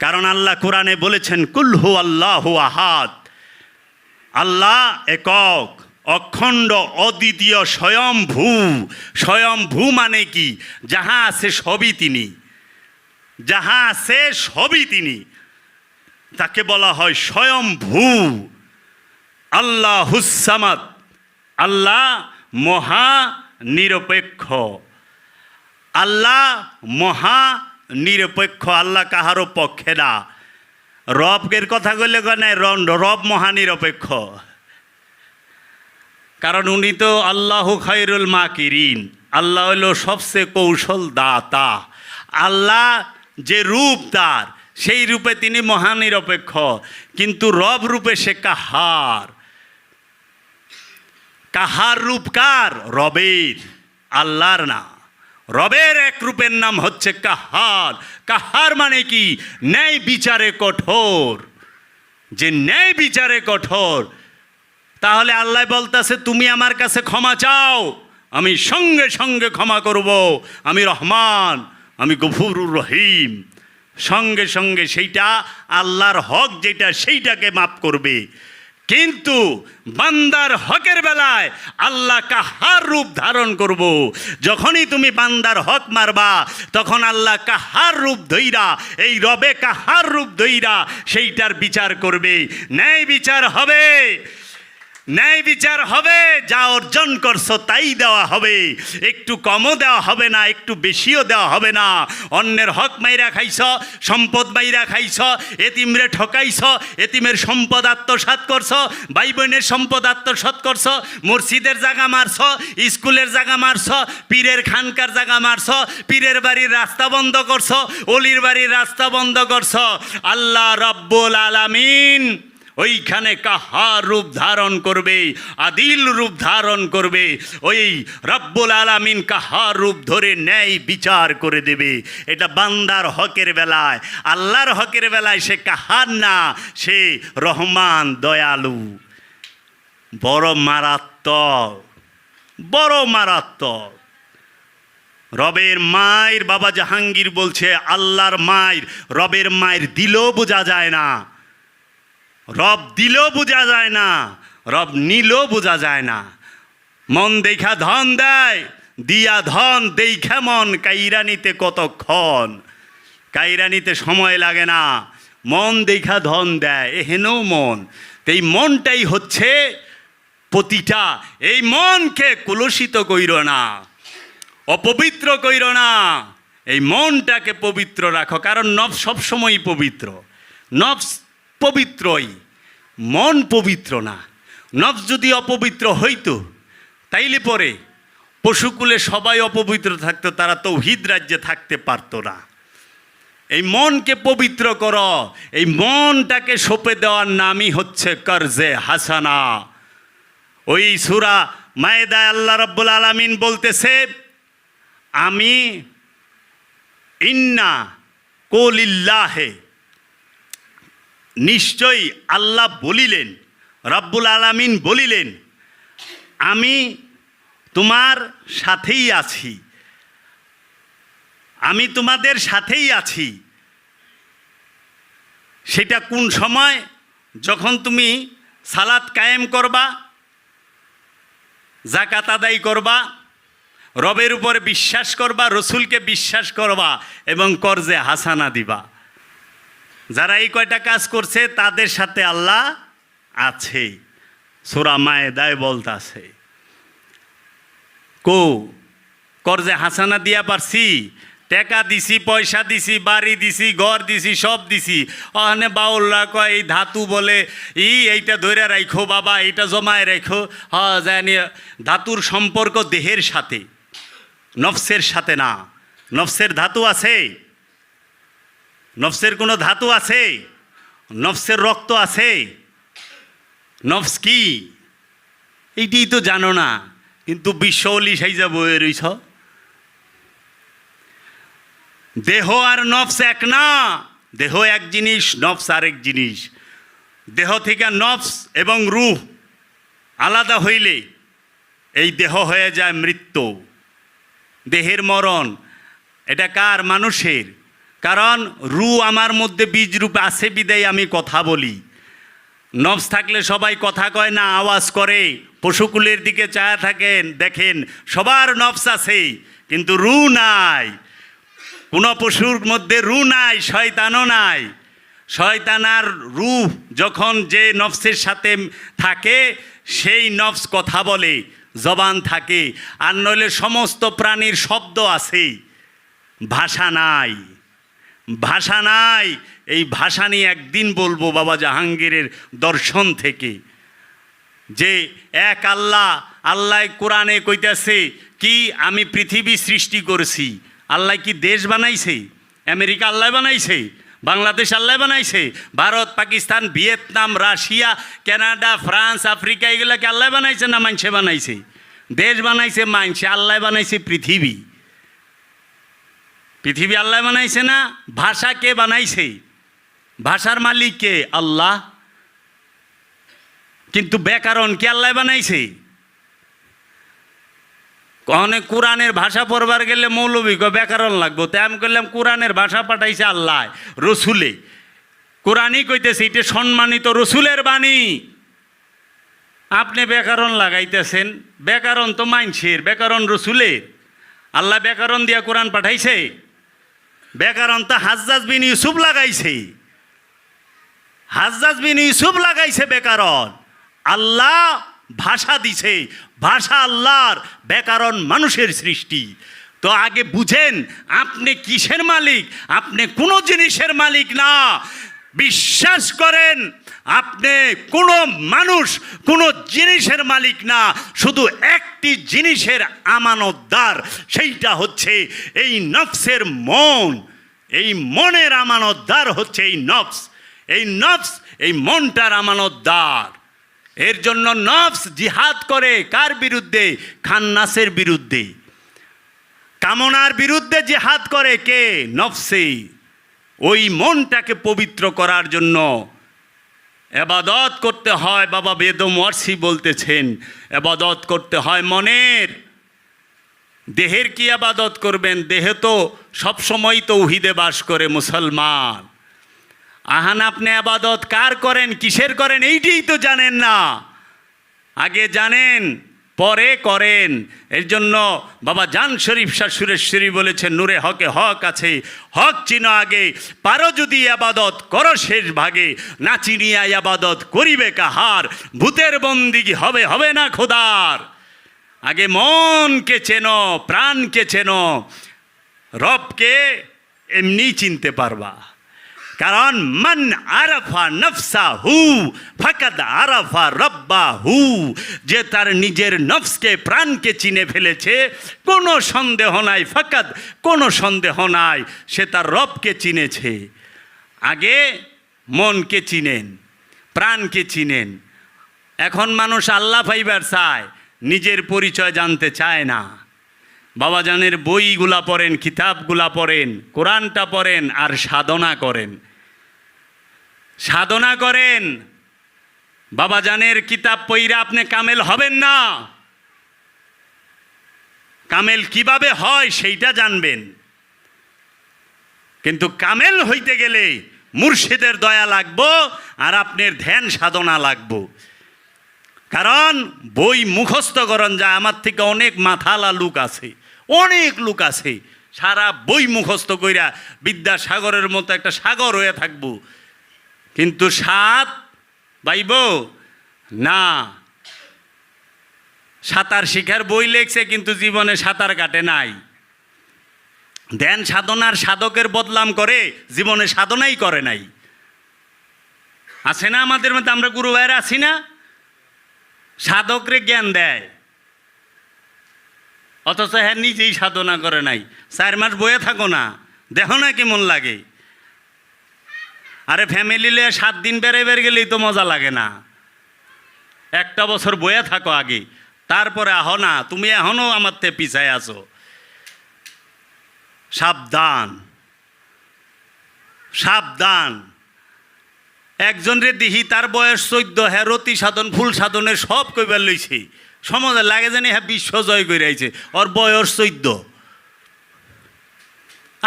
কারণ আল্লাহ কোরআনে বলেছেন কুলহু আল্লাহ আহাদ। আল্লাহ একক, অখণ্ড, অদ্বিতীয় স্বয়ংভূ স্বয়ংভূ মানে কি? যাহা আছে সবই তিনি। যাহা আছে সবই তিনি। তাকে বলা হয় স্বয়ংভূ আল্লাহ হুসামাদ আল্লাহ মহা নিরপেক্ষ। আল্লাহ মহা নিরপেক্ষ, আল্লাহ কাহারও পক্ষে না। রবের কথা বললে নাই রব মহানিরপেক্ষ। কারণ উনি তো আল্লাহ খায়রুল মা কিরিন আল্লাহ হলো সবচেয়ে কৌশল দাতা। আল্লাহ যে রূপ তার, সেই রূপে তিনি মহানিরপেক্ষ। কিন্তু রব রূপে সে কাহার? কাহার রূপকার রবের, আল্লাহর না। রবের এক রূপের নাম হচ্ছে কাহার। কাহার মানে কি? ন্যায় বিচারে কঠোর। যে ন্যায় বিচারে কঠোর, তাহলে আল্লাহ বলতেছে, তুমি আমার কাছে ক্ষমা চাও। আমি সঙ্গে সঙ্গে ক্ষমা করব। আমি রহমান, আমি গফুরুর রহিম। সঙ্গে সঙ্গে সেইটা আল্লাহর হক যেটা, সেইটাকে মাফ করবে। কিন্তু বান্দার হকের বেলায় আল্লাহ কাহার রূপ ধারণ করব। যখনই তুমি বান্দার হক মারবা, তখন আল্লাহ কাহার রূপ ধৈরা এই রবে কাহার রূপ ধৈরা সেইটার বিচার করবে। ন্যায় বিচার হবে। ন্যায় বিচার হবে, যা অর্জন করছ তাই দেওয়া হবে। একটু কমও দেওয়া হবে না, একটু বেশিও দেওয়া হবে না। অন্যের হক মাইরা খাইছ, সম্পদ মাইরা খাইছ, এতিমরে ঠকাইছ, এতিমের সম্পদ আত্মসাত করছ ভাই বোনের সম্পদ আত্মসাত করছ, মসজিদের জায়গা মারছ, স্কুলের জায়গা মারছ, পীরের খানকার জায়গা মারছ, পীরের বাড়ির রাস্তা বন্ধ করছ, অলির বাড়ির রাস্তা বন্ধ করছ। আল্লাহ রব্বুল আলামিন ওইখানে কাহার রূপ ধারণ করবে? আদিল রূপ ধারণ করবে? ওই রব্বুল আলামিন কাহার রূপ ধরে ন্যায় বিচার করে দেবে। এটা বান্দার হকের বেলায়। আল্লাহর হকের বেলায় সে কাহার না? সে রহমান, দয়ালু। বড় মারাত্মক। বড় মারাত্মক। রবের মায়ের বাবা জাহাঙ্গীর বলছে, আল্লাহর মায়ের, রবের মায়ের দিলেও বোঝা যায় না। রব দিলেও বোঝা যায় না, রব নিলেও বোঝা যায় না। মন দেখা ধন দেয়, দিয়া ধন দেখা মন কাইরানিতে কতক্ষণ কাইরানিতে সময় লাগে না, মন দেখা ধন দেয় এহেনও মন। এই মনটাই হচ্ছে প্রতিটা। এই মনকে কলুষিত কইর না, অপবিত্র কইর না, এই মনটাকে পবিত্র রাখো। কারণ নব সবসময়ই পবিত্র। নফস পবিত্রই। মন পবিত্র না। নফস যদি অপবিত্র হইতো, তাইলে পরে পশুকুলে সবাই অপবিত্র থাকতো, তারা তৌহিদ রাজ্যে থাকতে পারতো না। এই মনকে পবিত্র কর। এই মনটাকে সঁপে দেওয়ার নামই হচ্ছে কর্জে হাসানা। ওই সুরা মায়েদায় আল্লাহ রব্বুল আলমিন বলতেছে, আমি ইন্না কোলিল্লাহে নিশ্চয়ই আল্লাহ বলিলেন, রব্বুল আলামিন বলিলেন, আমি তোমার সাথেই আছি। আমি তোমাদের সাথেই আছি। সেটা কোন সময়? যখন তুমি সালাত কায়েম করবা জাকাত আদায় করবা, রবের উপর বিশ্বাস করবা, রসুলকে বিশ্বাস করবা এবং কর্জে হাসানা দিবা। যারা এই কয়টা কাজ করছে, তাদের সাথে আল্লাহ আছে। সোরা মায়েদায় বলতাছে। কো, কর্জে হাসানা দিয়া পারছি, টাকা দিছি, পয়সা দিছি, বাড়ি দিছি, ঘর দিছি, সব দিছি। ওখানে বাউল্লা কয়, এই ধাতু বলে, ই এইটা ধরে রাখো বাবা, এইটা জমায় রেখো হ জানি ধাতুর সম্পর্ক দেহের সাথে, নফসের সাথে না। নফসের ধাতু আছে? নফসের কোনো ধাতু আছে? নফসের রক্ত আছে? নফস কি? এইটাই তো জানো না, কিন্তু বিশ্বলি সাইজা বয়ে রইছ। দেহ আর নফস এক না, দেহ এক জিনিস, নফস আরেক জিনিস। দেহ থেকে নফস এবং রুহ আলাদা হইলে এই দেহ হয়ে যায় মৃত্যু। দেহের মরণ, এটা কার? মানুষের। কারণ রু আমার মধ্যে বীজ রূপে আছে বিদায় আমি কথা বলি। নবস থাকলে সবাই কথা কয় না, আওয়াজ করে। পশুকুলের দিকে চায়া থাকেন, দেখেন সবার নবস আছে, কিন্তু রু নাই। কোনো পশুর মধ্যে রু নাই, শয়তানও নাই। শয়তানার রূহ যখন যে নফসের সাথে থাকে, সেই নফস কথা বলে, জবান থাকে। আর নইলে সমস্ত প্রাণীর শব্দ আছে। ভাষা নাই। ভাষা নাই। এই ভাষা নিয়ে একদিন বলব বাবা জাহাঙ্গীরের দর্শন থেকে যে, এক আল্লাহ আল্লাহ কোরআনে কইতাছে কি আমি পৃথিবী সৃষ্টি করেছি। আল্লাহ কি দেশ বানাইছে? আমেরিকা আল্লাহ বানাইছে? বাংলাদেশ আল্লাহ বানাইছে? Bharat, Pakistan, Vietnam, Russia, Canada, France, Africa, এগুলাকে আল্লাহ বানাইছে না মানছে বানাইছে? দেশ বানাইছে মানছে আল্লাহ বানাইছে পৃথিবী। পৃথিবী আল্লাহ বানাইছে না? ভাষা কে বানাইছে? ভাষার মালিক কে? আল্লাহ। কিন্তু ব্যাকরণ কে আল্লাহ বানাইছে? অনেক কোরআনের ভাষা পড়বার গেলে মৌলবী ব্যাকরণ লাগবো। তাই আমি করলাম কোরআনের ভাষা পাঠাইছে আল্লাহ, রসুলে। কোরআনই কইতেছে, এটা সম্মানিত রসুলের বাণী। আপনি ব্যাকরণ লাগাইতেছেন। ব্যাকরণ তো মানছের ব্যাকরণ রসুলের। আল্লাহ ব্যাকরণ দিয়া কোরআন পাঠাইছে? ব্যাকরণ তো হাজ্জাজ বিন ইউসুফ লাগাইছে। হাজ্জাজ বিন ইউসুফ লাগাইছে ব্যাকরণ আল্লাহ ভাষা দিছে। ভাষা আল্লাহর ব্যাকরণ মানুষের সৃষ্টি। তো আগে বুঝেন, আপনি কিসের মালিক? আপনি কোনো জিনিসের মালিক না। বিশ্বাস করেন, আপনি কোনো মানুষ, কোনো জিনিসের মালিক না, শুধু একটি জিনিসের আমানতদার। সেইটা হচ্ছে এই নফসের মন। এই মনের আমানতদার হচ্ছে এই নফস। এই নফস, এই মনটার আমানতদার। এর জন্য নফস জিহাদ করে কার বিরুদ্ধে? খান্নাসের বিরুদ্ধে। কামনার বিরুদ্ধে জিহাদ করে কে? নফসে ওই মনটাকে পবিত্র করার জন্য এবাদত করতে হয়, বাবা বেদম ওয়ার্সি বলতেছেন, এবাদত করতে হয় মনের। দেহের কি আবাদত করবেন? দেহে তো সবসময় তো উহিদে বাস করে মুসলমান। আহান আপনি আবাদত কার করেন, কিসের করেন? এইটাই তো জানেন না। আগে জানেন পরে করেন। এর জন্য বাবা জান শরীফ শাহ সুরেশ্বরী বলেছেন, নূরে হকে হক আছে, হক চিনো আগে, পারো যদি আবাদত, করো শেষ ভাগে, না চিনিয়া আবাদত করিবে কাহার, ভূতের বন্দিগি হবে হবে না খোদার? আগে মনকে চেনো, প্রাণকে চেনো, রবকে এমনি চিনতে পারবা। কারণ, মান আরাফা নফসা হু ফাকাদ আরাফা রব্বা হু যে তার নিজের নফসকে, প্রাণকে চিনে ফেলেছে, কোনো সন্দেহ নাই, ফাকাদ কোনো সন্দেহ নাই, সে তার রবকে চিনেছে। আগে মনকে চিনেন, প্রাণকে চিনেন। এখন মানুষ আল্লাহ ফাইবার চায়, নিজের পরিচয় জানতে চায় না। বাবাজানের বইগুলা পড়েন, কিতাবগুলা পড়েন, কোরআনটা পড়েন আর সাধনা করেন। সাধনা করেন। বাবাজানের কিতাব পইরা আপনি কামেল হবেন না। কামেল কীভাবে হয় সেইটা জানবেন। কিন্তু কামেল হইতে গেলে মুর্শিদের দয়া লাগবো আর আপনার ধ্যান সাধনা লাগবো। কারণ বই মুখস্থ করেন যা আমার থেকে অনেক মাথালা লোক আছে। অনেক লোক আছে, সারা বই মুখস্থ কইরা বিদ্যাসাগরের মতো একটা সাগর হয়ে থাকব। কিন্তু সাত বাইব না। সাঁতার শিখার বই লেখছে, কিন্তু জীবনে সাঁতার কাটে নাই। ধ্যান সাধনার সাধকের বদলাম করে, জীবনে সাধনাই করে নাই। আছে না আমাদের মধ্যে? আমরা গুরু ভাইয়ের আছি না? সাধকরে জ্ঞান দেয়। অথচ হ্যাঁ নিজেই সাধনা করে নাই। চার মাস বয়ে থাকো না, দেখো না কেমন লাগে। আরে ফ্যামিলি লিয়ে সাত দিন বেড়ে বেড়ে গেলেই তো মজা লাগে না। একটা বছর বয়ে থাকো আগে, তারপরে আহ না, তুমি এখনও আমার তে পিছায় আছো। সাবধান। সাবধান। একজন রে দিহি, তার বয়স চোদ্দ হ্যাঁ রতি সাধন, ফুল সাধনের সব কইবার লইছে। সমাজে লাগে জানি হ্যাঁ বিশ্ব জয় করে আইছে। ওর বয়স চোদ্দ।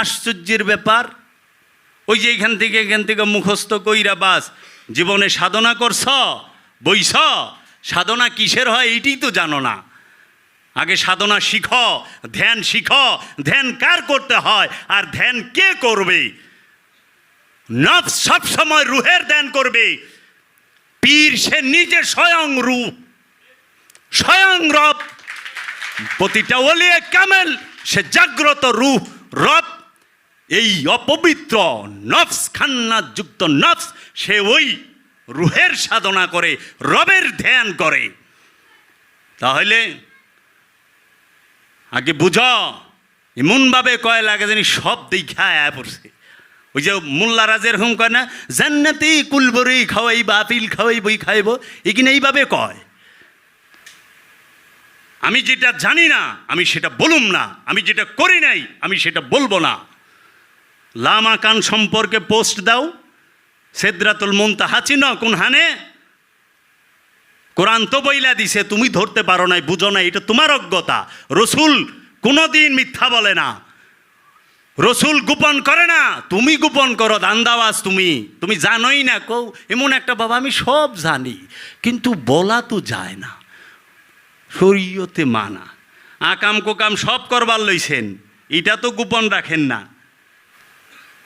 আশ্চর্যের ব্যাপার, ওই যে এখান থেকে এখান থেকে মুখস্থ কইরা বাস, জীবনে সাধনা করছ বইস সাধনা কিসের হয় এইটাই তো জানো না। আগে সাধনা শিখ, ধ্যান শিখ, ধ্যান কার করতে হয়, আর ধ্যান কে করবে? নফস সব সময় রুহের ধ্যান করবে। পীর সে নিজে স্বয়ং রূপ। স্বয়ং রব। প্রতিটা ওলিয়ে কামেল, সে জাগ্রত রূহ রব। এই অপবিত্র নফস, খান্না যুক্ত নফস, সে ওই রুহের সাধনা করে, রবের ধ্যান করে। তাহলে, আগে বুঝ, এমনভাবে কয় লাগে জানি সব দেখা আয়া পড়ছে। ওই যে মোল্লারা যেরকম কয় না, জান্নাতি কুলবরি খাওয়াই বা আপিল খাওয়াই, বই খাইব এখানে এইভাবে কয়। আমি যেটা জানি না, আমি সেটা বলুম না। আমি যেটা করি নাই, আমি সেটা বলব না। লামা কান সম্পর্কে পোস্ট দাও। সেদ্রাতুল মুনতাহা চিন কোন হানে? কোরআন তো বইলা দিছে, তুমি ধরতে পারো নাই, বুঝো না এটা তোমার অজ্ঞতা। রসুল কোনোদিন মিথ্যা বলে না। রসুল গোপন করে না, তুমি গোপন করো দান্দাবাজ তুমি। তুমি জানোই না কৌ, এমন একটা বাবা আমি সব জানি, কিন্তু বলা তো যায় না। শরীয়তে মানা। আকাম কোকাম সব করবার লইছেন। এটা তো গোপন রাখেন না।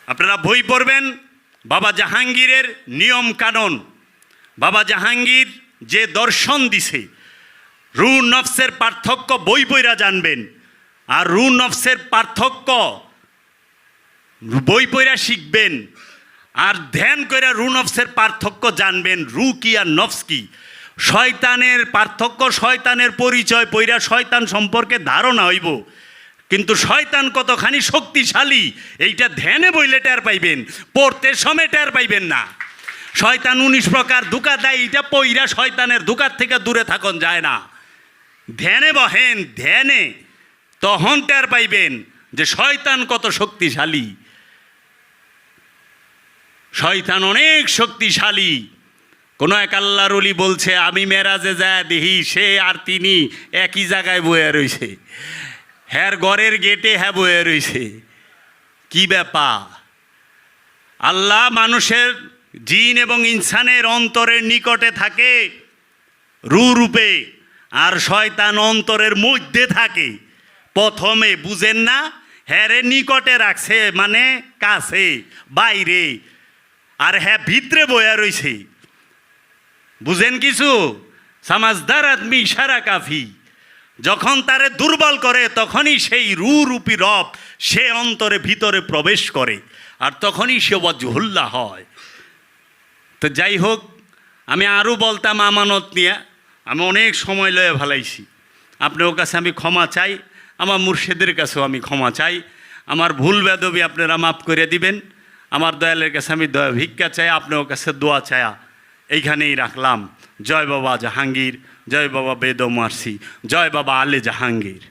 আপনারা বই পড়বেন, বাবা জাহাঙ্গীরের নিয়ম কানুন। বাবা জাহাঙ্গীর যে দর্শন দিছে, রু নফসের পার্থক্য বই বইরা জানবেন। আর রু নফসের পার্থক্য বই পইরা শিখবেন। আর ধ্যান কইরা রু নফসের পার্থক্য জানবেন, রু কি আর নফস কি। শয়তানের পার্থক্য, শয়তানের পরিচয় পইরা শয়তান সম্পর্কে ধারণা হইব। কিন্তু শয়তান কতখানি শক্তিশালী, এইটা ধ্যানে বইলে টের পাইবেন, পড়তে সময় টের পাইবেন না। শয়তান উনিশ প্রকার দুকা দেয়, এইটা পইরা শয়তানের দুকার থেকে দূরে থাকুন, যায় না। ধ্যানে বহেন, ধ্যানে তখন টের পাইবেন যে শয়তান কত শক্তিশালী। শয়তান অনেক শক্তিশালী কোনো এক আল্লাহর অলি বলছে, আমি মেরাজে যায় দেখি, সে আর তিনি একই জায়গায় বয়ে রইছে। হ্যার ঘরের গেটে হ্যাঁ বয়ে রইছে। কি ব্যাপার? আল্লাহ মানুষের জিন এবং ইনসানের অন্তরের নিকটে থাকে, রু রূপে, আর শয়তান অন্তরের মধ্যে থাকে। প্রথমে বুঝেন না, হ্যারে নিকটে রাখছে মানে কাছে, বাইরে, আর হ্যাঁ ভিতরে বয়া রইছে। বুঝেন কিছু? সমাজদার আদমি ইশারা কাফি। যখন তারে দুর্বল করে, তখনই সেই রূপী রব সে অন্তরে ভিতরে প্রবেশ করে, আর তখনই সে ওয়াজহুল্লা হয়। তো যাই হোক, আমি আরও বলতাম আমানত নিয়ে, আমি অনেক সময় লয়ে ভালাইছি। আপনার কাছে আমি ক্ষমা চাই, আমার মুর্শিদের কাছেও আমি ক্ষমা চাই। আমার ভুল বেদবি আপনারা মাফ করে দিবেন। আমার দয়ালের কাছে আমি দয়া ভিক্ষা চাই, আপনার কাছে দোয়া চায়া। এইখানেই রাখলাম। জয় বাবা জাহাঙ্গীর জয় বাবা বেদমার্সি জয় বাবা আলে জাহাঙ্গীর।